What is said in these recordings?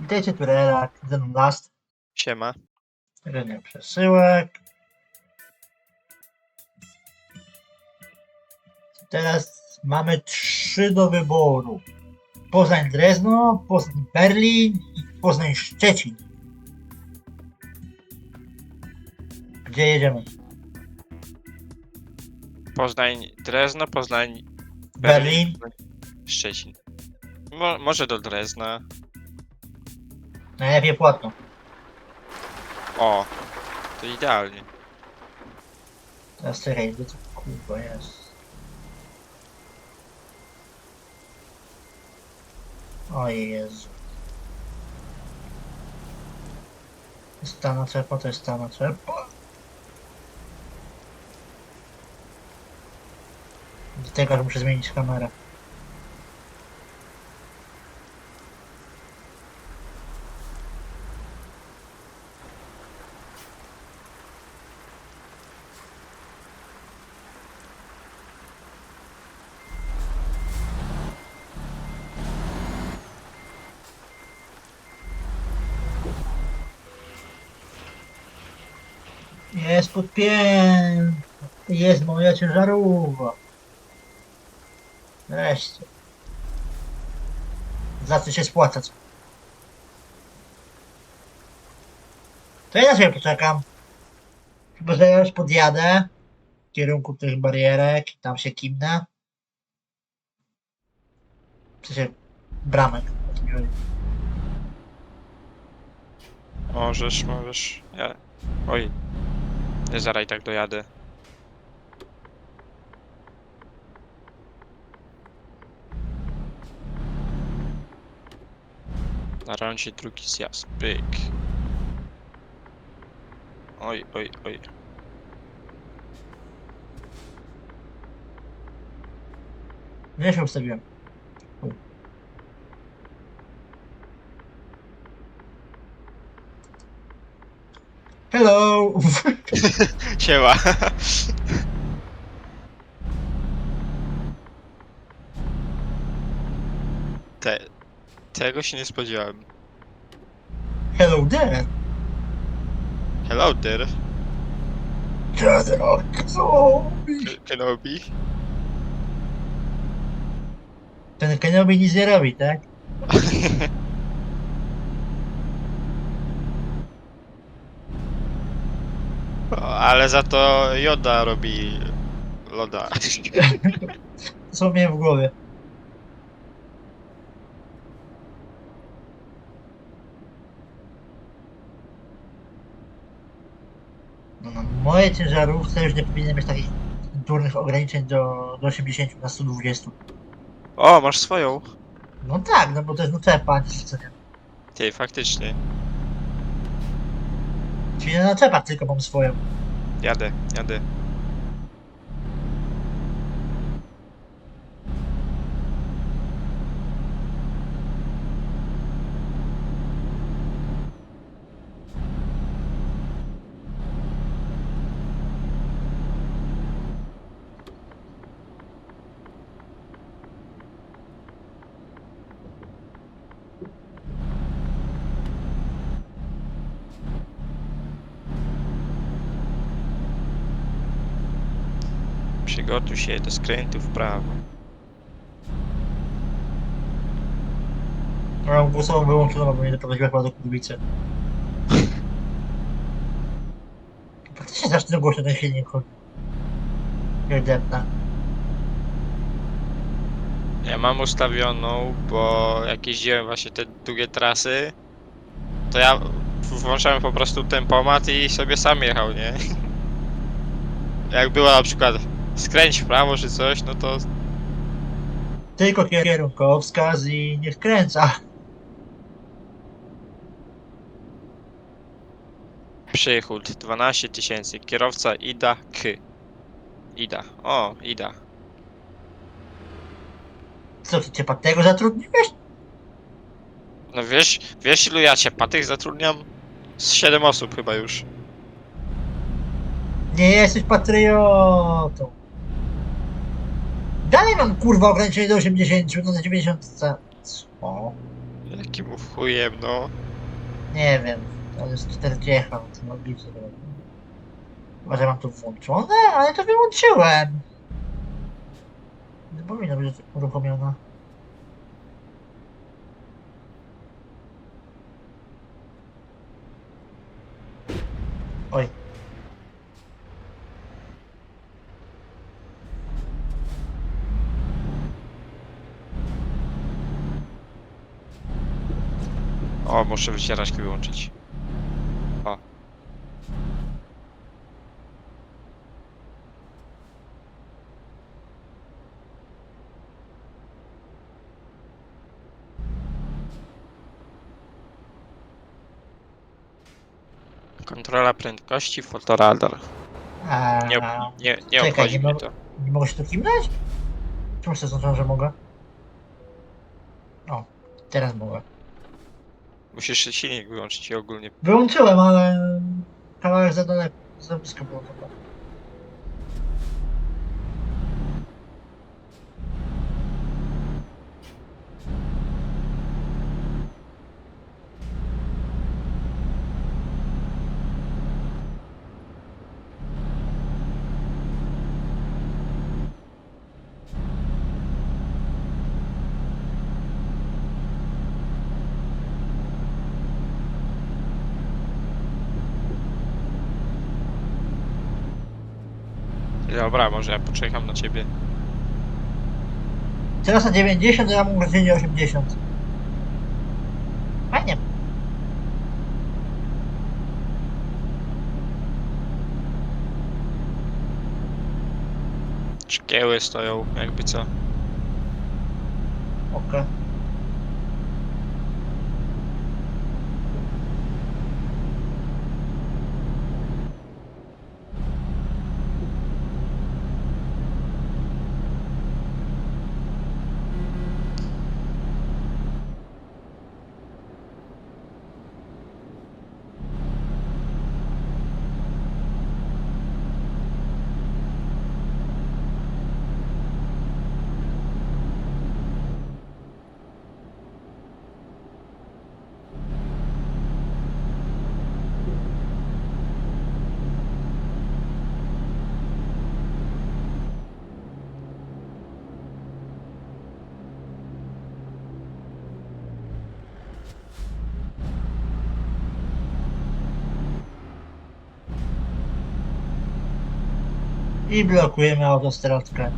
Witajcie Turelak, ze mną Last, Siema. rynek przesyłek. Teraz mamy trzy do wyboru. Poznań Drezno, Poznań Berlin i Poznań Szczecin. Gdzie jedziemy? Poznań, Drezno, Poznań, Berlin. Szczecin. Mo, może do Drezna. Najlepiej płatno. O, to idealnie. Teraz czekaj, gdzie to kurwa jest? O Jezu. To jest ta naczepa, to jest ta naczepa. Do tego, że muszę zmienić kamerę. Jest podpięty. Jest moja ciężarówka. Wreszcie. Za co się spłacać. To ja sobie poczekam. Chyba, że ja już podjadę w kierunku tych barierek i tam się kimnę. W sensie bramek. Możesz, możesz. Ja... Oj. Ja zaraz tak dojadę. Na rondzie drugi zjazd. Pyk. Oj, oj, oj. Nie się ustawiłem. Hello! Siema. Te, tego się nie spodziewałem. Hello there! Hello there, General Kenobi! Kenobi. Ten Kenobi nic nie robi, tak? Ale za to Yoda robi loda. Co miałem w głowie? No, no, moje ciężarówce już nie powinny mieć takich durnych ograniczeń do, do 80 na 120. O, masz swoją. No tak, no bo to jest naczepa, nie zlecenie. Ty, faktycznie. Czyli nie naczepa, tylko mam swoją. Jadę, jadę. Przygotuj się do skrętu w prawo. Mam głosową wyłączoną, bo mnie doprowadziła chyba do kurwicy. Faktycznie zacznie głośno ten silnik chodzi. Ewidentna. Ja mam ustawioną, bo jak jeździłem właśnie te długie trasy, to ja włączałem po prostu tempomat i sobie sam jechał, nie? Jak było na przykład skręć w prawo czy coś, no to Tylko kierunkowskaz i niech kręca. przychód 12 tysięcy, kierowca Ida K. Ida, o, Ida. Co ty cię pan tego zatrudniłeś? No wiesz, wiesz ilu ja cię patych zatrudniam? Z 7 osób chyba już. Nie jesteś patriotą. Dalej mam kurwa ograniczenie do 80, no na 90. Co? Jakim chujem, no. Nie wiem, to jest 40, to moglicy Może mam to włączone, ale to wyłączyłem. Nie powinno być uruchomione. Oj. O, muszę wycieraczki wyłączyć. O. Kontrola prędkości, fotoradar. A, Nie, nie, nie Czekaj, obchodzi nie mnie to. nie mogę się tu kimnąć? Czemu się zaznaczam, że mogę? O, teraz mogę. Musisz silnik wyłączyć i ogólnie. Wyłączyłem, ale kawałek za daleko, za blisko było chyba. Dobra, może ja poczekam na ciebie. Teraz na 90, a ja mam urodzenie 80. Fajnie. Szkieły stoją, jakby co. Okej. I blokujemy autostradkę.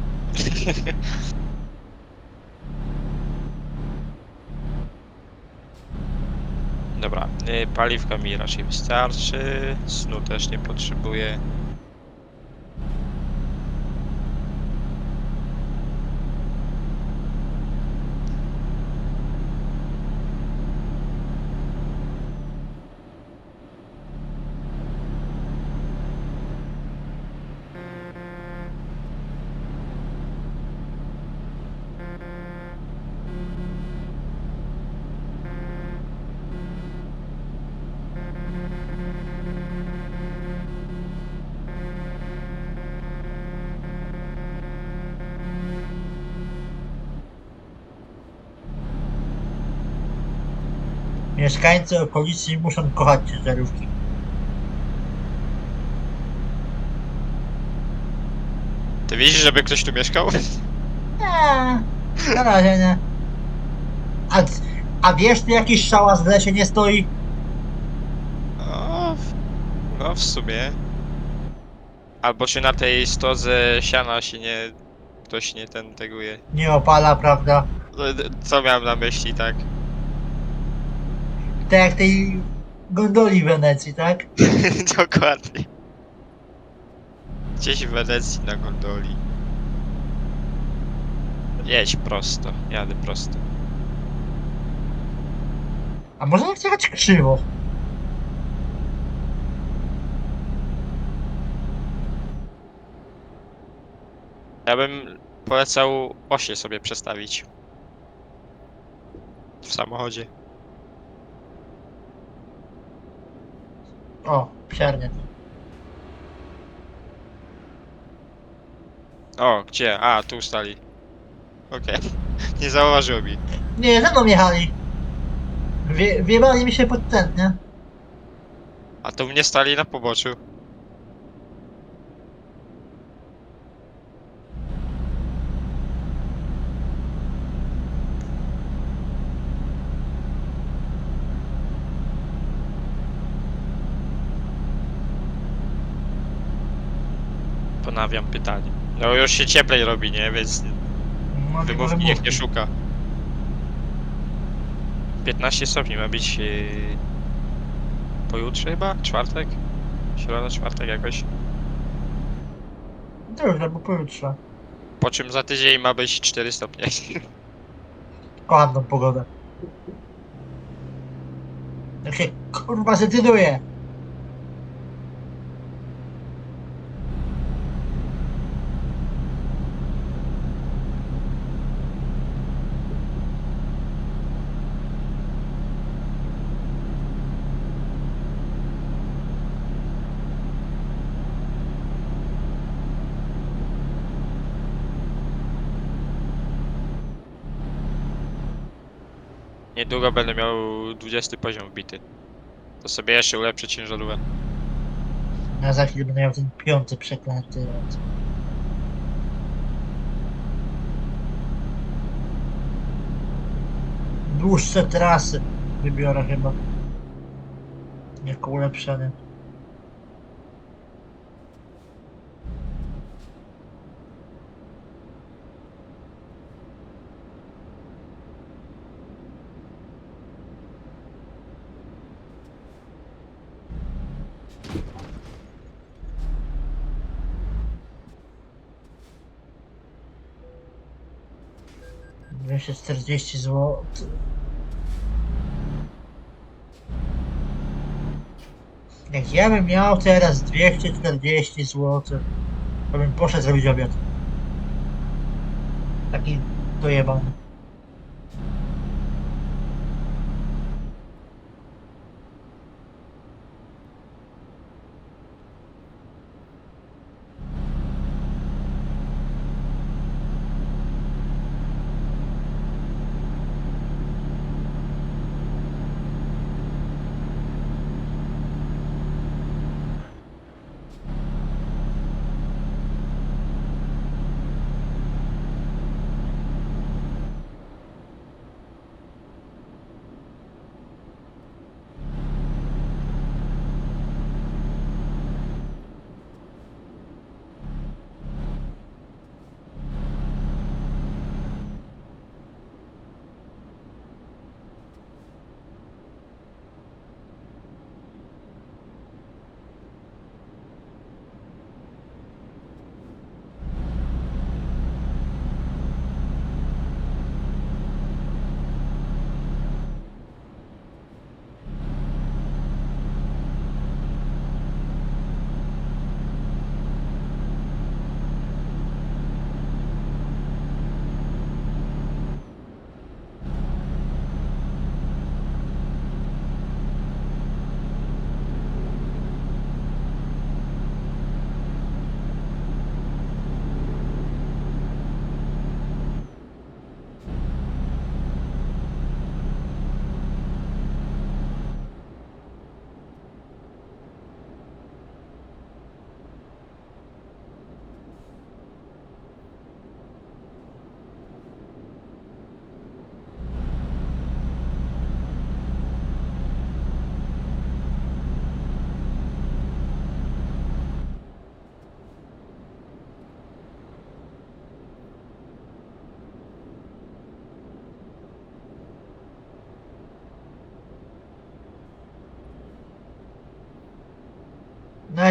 Dobra, y, paliwka mi raczej wystarczy, snu też nie potrzebuję. Mieszkańcy okolicy muszą kochać ciężarówki. Ty widzisz, żeby ktoś tu mieszkał? Nie, na razie nie. A, a wiesz, tu jakiś szałas w lesie nie stoi? O, w- no w sumie. Albo czy na tej stodze siana się nie... Ktoś nie ten teguje. Nie opala, prawda? No, d- Co miałem na myśli, tak? Tak jak tej gondoli w Wenecji, tak? Dokładnie. Gdzieś w Wenecji na gondoli. Jedź prosto, jadę prosto. A chcę jechać krzywo? Ja bym polecał osie sobie przestawić. W samochodzie. O, psiarnia. O, gdzie? A, tu stali. Okej. Nie zauważył mi. Nie, ze mną jechali. Wie, wiebali mi się pod ten, nie? A to mnie stali na poboczu. Pytanie. No już się cieplej robi, nie? Więc wymówki niech nie szuka. 15 stopni ma być yy, pojutrze chyba? Czwartek? Środa, czwartek jakoś. To już albo pojutrze. Po czym za tydzień ma być 4 stopnie. Kocham tą pogodę. Jak się kurwa zdecyduje. Niedługo będę miał 20 poziom wbity. To sobie jeszcze ulepszę ciężarówkę. Ja za chwilę będę miał ten piąty przeklęty. Dłuższe trasy wybiorę chyba. Jako ulepszenie. Dwieście czterdzieści zł. Jak ja bym miał teraz 240 zł, to bym poszedł zrobić obiad. Taki dojebany.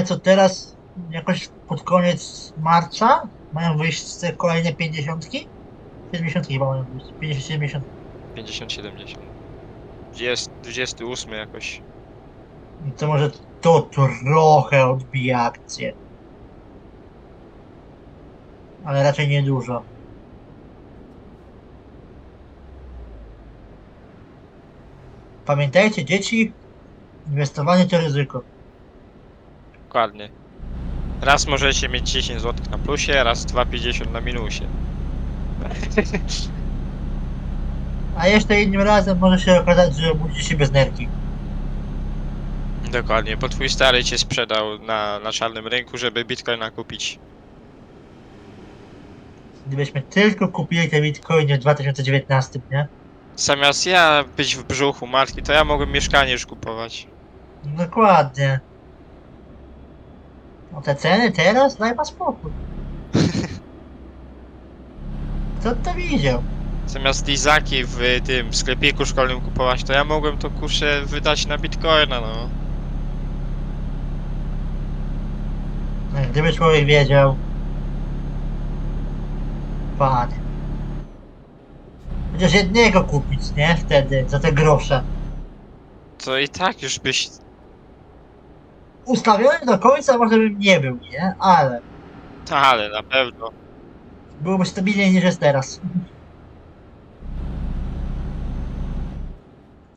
I co teraz? Jakoś pod koniec marca mają wyjść te kolejne 50? 70 chyba mają wyjść. 50-70. 50-70. 20, 28 jakoś. I to może to trochę odbija akcję. Ale raczej nie dużo. Pamiętajcie, dzieci, inwestowanie to ryzyko. Dokładnie. Raz możecie mieć 10 zł na plusie, raz 2,50 na minusie. A jeszcze innym razem może się okazać, że budzi się bez nerki. Dokładnie, bo twój stary cię sprzedał na, na czarnym rynku, żeby bitcoina kupić. Gdybyśmy tylko kupili te bitcoiny w 2019, nie? Zamiast ja być w brzuchu matki, to ja mogłem mieszkanie już kupować. Dokładnie. No te ceny teraz, daj ma spokój. Kto to widział? Zamiast lizaki w tym sklepiku szkolnym kupować, to ja mogłem to kurczę wydać na bitcoina, no. No, Gdyby człowiek wiedział. Panie. Chociaż jednego kupić, nie? Wtedy, za te grosze. To i tak już byś... Ustawiony do końca może bym nie był, nie? Ale Ale na pewno. byłoby stabilniej niż jest teraz.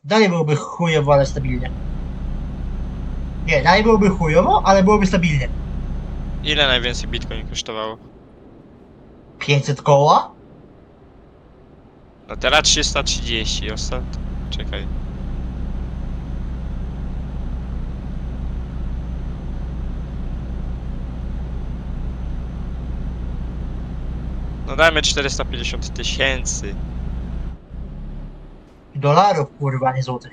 Dalej byłoby chujowo, ale stabilnie. Nie, dalej byłoby chujowo, ale byłoby stabilnie. Ile najwięcej bitcoin kosztowało? 500 koła? No teraz 330, ostatnio. Czekaj. No dajmy 450 tysięcy. Dolarów, kurwa, nie złotych.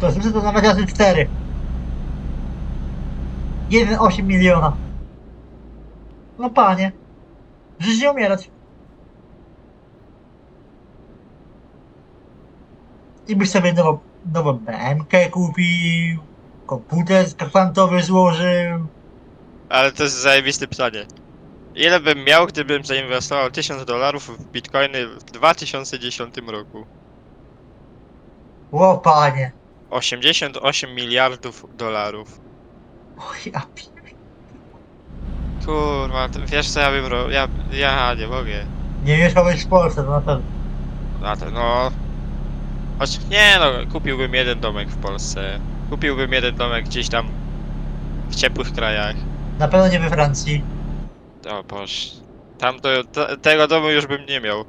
To jest to nawet razy 4. 1,8 miliona. No panie. Żyć nie umierać. I byś sobie nową, nową BMK kupił, komputer kwantowy złożył. Ale to jest zajebiste pytanie. Ile bym miał, gdybym zainwestował 1000 dolarów w bitcoiny w 2010 roku? O panie. 88 miliardów dolarów. O ja pi- Kurwa, to wiesz co ja bym robił? Ja, ja nie mogę. Nie mieszkałeś w Polsce, to na pewno. A to no... Choć nie no, kupiłbym jeden domek w Polsce. Kupiłbym jeden domek gdzieś tam w ciepłych krajach. Na pewno nie we Francji. O boż. Tam to, tego domu już bym nie miał.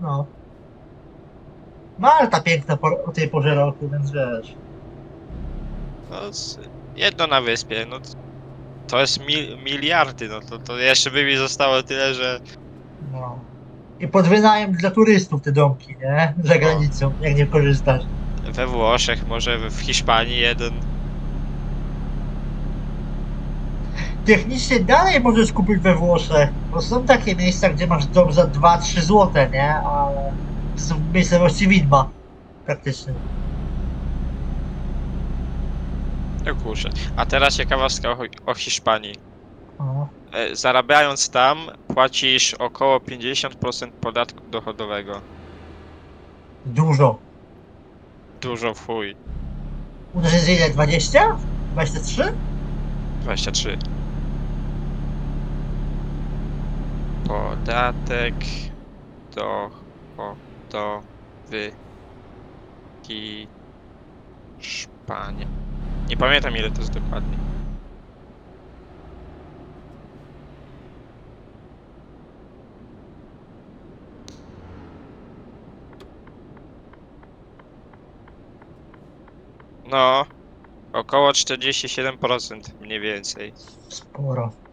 No. Malta piękna po, o tej porze roku, więc wiesz. No, z- jedno na wyspie, no to- to jest mil, miliardy, no to, to jeszcze by mi zostało tyle, że No. I pod wynajem dla turystów te domki, nie? Za granicą, jak nie korzystasz. we Włoszech, może w Hiszpanii jeden. Technicznie dalej możesz kupić we Włoszech, bo są takie miejsca, gdzie masz dom za 2-3 złote, nie? Ale to są w miejscowości widma. Praktycznie. No kurczę. A teraz ciekawostka o, o Hiszpanii. O. E, Zarabiając tam, płacisz około 50% podatku dochodowego. Dużo. Dużo w chuj. U nas jest ile? 20? 23? 23. Podatek dochodowy Hiszpania. Nie pamiętam ile to jest dokładnie. No, około 47% mniej więcej. Sporo.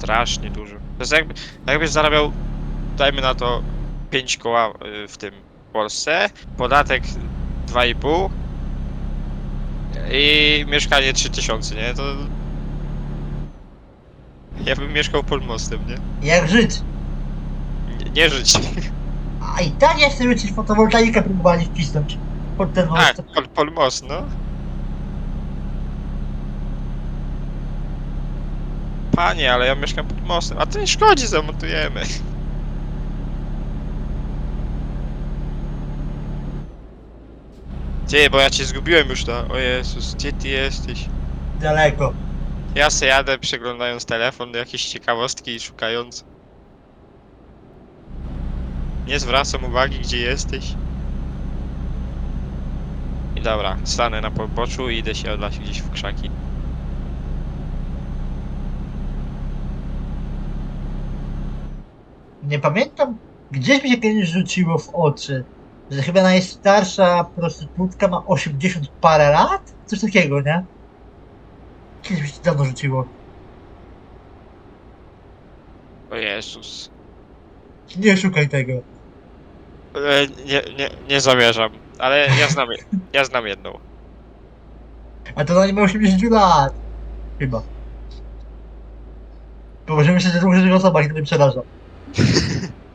Strasznie dużo. To jest jakby, jakbyś zarabiał, dajmy na to 5 koła y, w tym w Polsce, podatek 2,5 i mieszkanie 3000, nie? To ja bym mieszkał pod mostem, nie? Jak żyć? Nie, nie żyć. A i tak jeszcze przecież fotowoltaikę próbowali wcisnąć pod ten most. Tak, pod, pod most, no. Panie, ale ja mieszkam pod mostem, a to nie szkodzi, zamontujemy. Gdzie, bo ja cię zgubiłem już ta. O Jezus, gdzie ty jesteś? Daleko. Ja se jadę przeglądając telefon, jakieś ciekawostki szukając. Nie zwracam uwagi, gdzie jesteś. I dobra, stanę na poboczu i idę się odlać gdzieś w krzaki. Nie pamiętam, gdzieś mi się kiedyś rzuciło w oczy, że chyba najstarsza prostytutka ma 80 parę lat? Coś takiego, nie? Kiedyś mi się dawno rzuciło. O Jezus. Nie szukaj tego. E, nie, nie, nie zamierzam, ale ja znam, je- ja znam jedną. A to na nie ma 80 lat. Chyba. Bo możemy myśleć, że to może osoba, która mnie przeraża.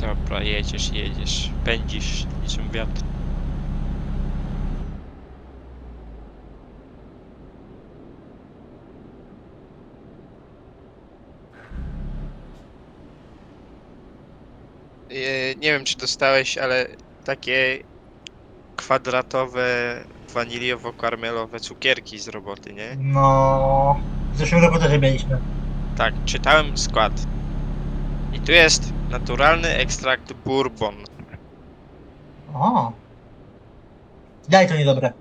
Dobra, jedziesz, jedziesz. Pędzisz niczym wiatr. E, Nie wiem, czy dostałeś, ale takie kwadratowe, waniliowo-karmelowe cukierki z roboty, nie? No... W zeszłym roku też je mieliśmy. Tak, czytałem skład. I tu jest naturalny ekstrakt bourbon. O. Daj to niedobre.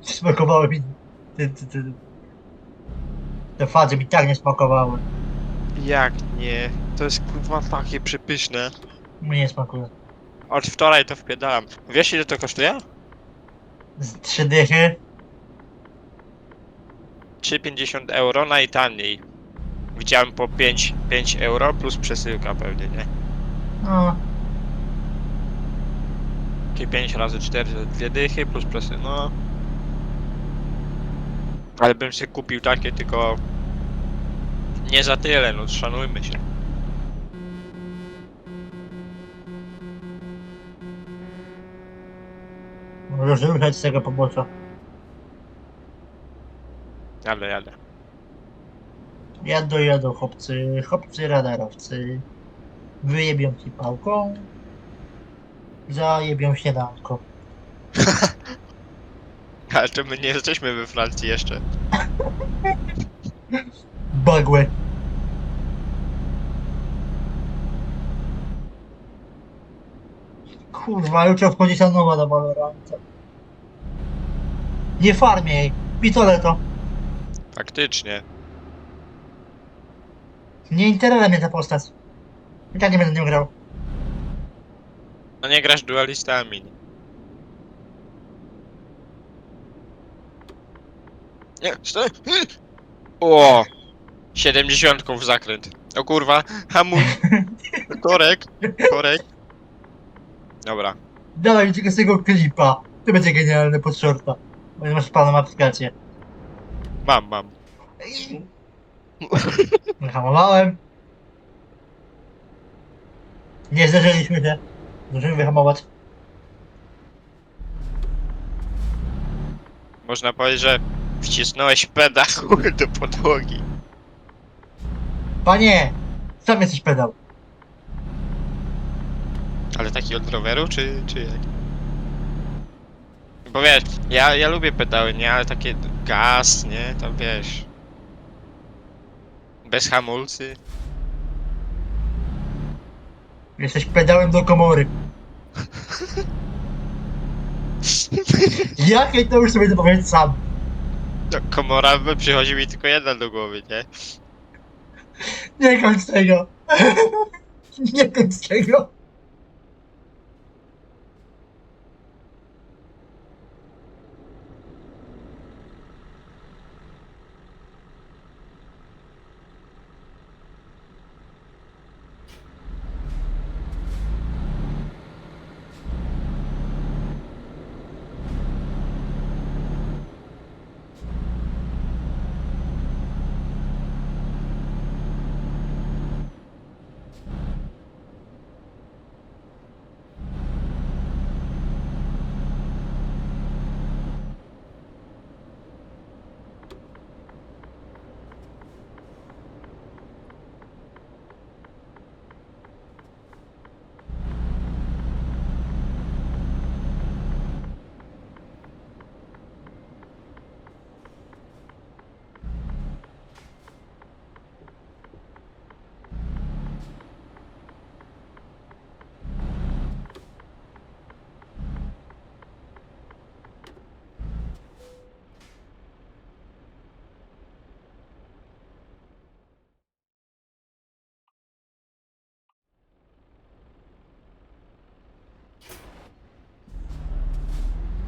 Smakowały mi... Ty, ty, ty. Te fadzy mi tak nie smakowały. Jak nie? To jest kurwa takie przepyszne. Mnie nie smakuje. Od wczoraj to wpiedalam. Wiesz ile to kosztuje? Z trzy dychy. 3,50 euro najtaniej. Widziałem po 5, 5 euro plus przesyłka pewnie, nie? No. Takie 5 razy 4 to dwie dychy plus przesyłka, no. Ale bym sobie kupił takie, tylko nie za tyle, no szanujmy się. Możesz ruszać z tego pobocza. Jadę, jadę. Jadą, jadą chłopcy, chłopcy radarowcy. Wyjebią ci pałką. Zajebią śniadanko. Ale to my nie jesteśmy we Francji jeszcze. Bagłe. Kurwa, jutro wchodzi ta nowa na Valoranta. Nie farmię jej. Pistoleto. Faktycznie. Nie interesuje mnie ta postać. I tak nie będę nią grał. No nie grasz dualistami. Nie, stój! O! 70 w zakręt. O kurwa, hamuj! Korek, korek. Dobra, Dawaj mi tylko z tego klipa. To będzie genialne pod shorta. Masz paną aplikację. mam, mam. Wyhamowałem. Nie zderzyliśmy się. Możemy wyhamować. Można powiedzieć, że wcisnąłeś pedał do podłogi. Panie! Sam jesteś pedał. Ale taki od roweru, czy, czy jak? Bo wiesz, ja, ja lubię pedały, nie? Ale takie gaz, nie? Tam wiesz... Bez hamulcy. Jesteś pedałem do komory. Jakie to już sobie to powiedzieć sam. No, komora, by przychodzi mi tylko jedna do głowy, nie? Nie kończ tego. Nie kończ tego.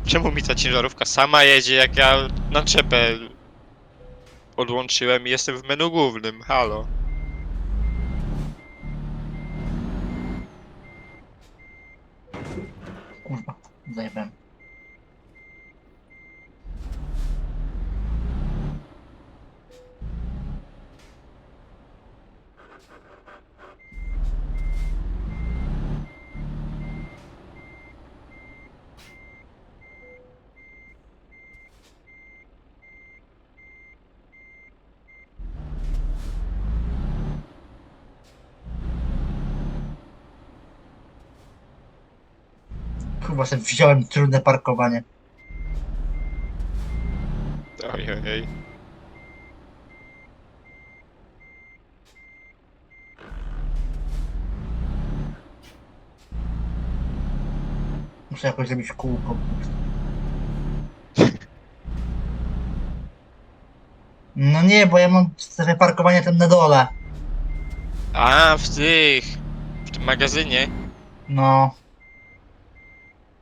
Czemu mi ta ciężarówka sama jedzie, jak ja naczepę odłączyłem i jestem w menu głównym? Halo. Kurwa, zajebałem. Wziąłem trudne parkowanie. Oj, oj, oj. Muszę jakoś zrobić kółko. No nie, bo ja mam strefę parkowania tam na dole. A, w tych... W tym magazynie? No,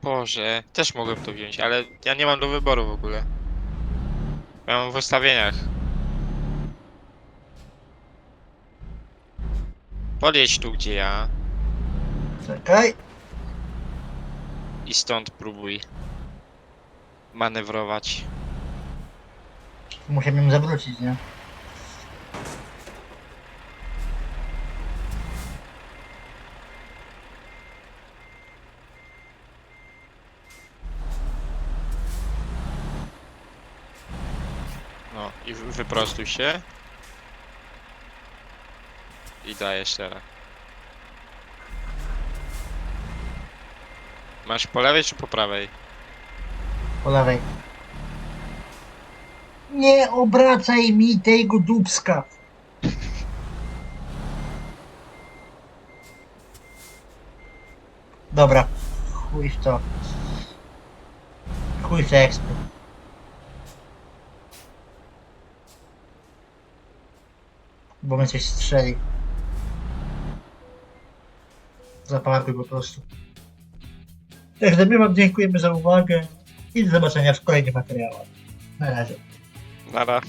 Boże, też mogłem to wziąć, ale ja nie mam do wyboru w ogóle. Ja mam w ustawieniach. Podjedź tu, gdzie ja czekaj. i stąd próbuj manewrować. Muszę ją zawrócić, nie? No i wy- wyprostuj się. I dajesz teraz. Masz po lewej czy po prawej? Po lewej. Nie obracaj mi tego dubska. Dobra. Chuj w to. Chuj w ekspy. Bo mnie coś strzeli. Zaparkuj po prostu. Także my wam dziękujemy za uwagę i do zobaczenia w kolejnych materiałach. Na razie. Nara.